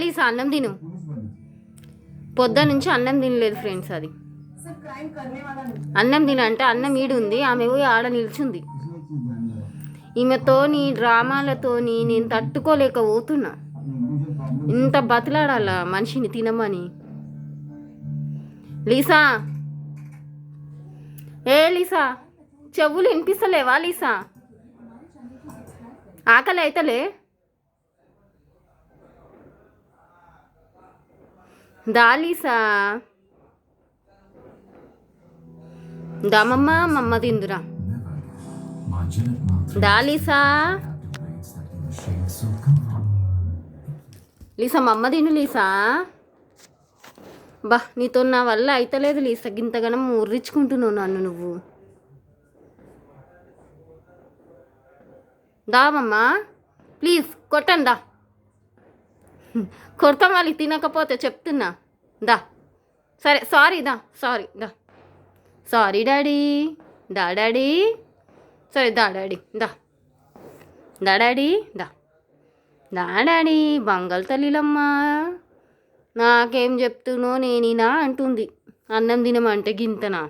Lisa అన్నం తిను. పొద్దు నుంచి అన్నం తినలేదు ఫ్రెండ్స్ అది. అన్నం తిన అంటే అన్నం ఈడు ఉంది ఆమె పోయి ఆడ నిల్చుంది. ఈమెతోని డ్రామాలతోని నేను తట్టుకోలేక పోతున్నా. ఇంత బతిలాడాల మనిషిని తినమని? లీసా? ఏ లీసా? చెవులు వినిపిస్తలేవా లీసా? ఆకలి అయితలే దా లీసా దామమ్మ మమ్మ తిందురా My Janet Montre the Lisa activates that inner shade so మమ్మదిందురా దాలీసా లీసా మమ్మ తిను లీసా బా నీతో నా వల్ల అయితలేదు లీసా గింతగనం ఉర్రించుకుంటున్నావు నన్ను నువ్వు? దామమ్మా ప్లీజ్ కొట్టండి దా కొడతాం వాళ్ళకి తినకపోతే చెప్తున్నా. దా. సరే సారీ దా సారీ దా. Sorry daddy. దా డాడీ. సరే దా డాడీ దా. దా డాడీ దా. దా డాడీ బంగాల్ తల్లిలమ్మ. నాకేం చెప్తునో నేనినా అంటుంది. అన్నం తినమంటే గింతనా?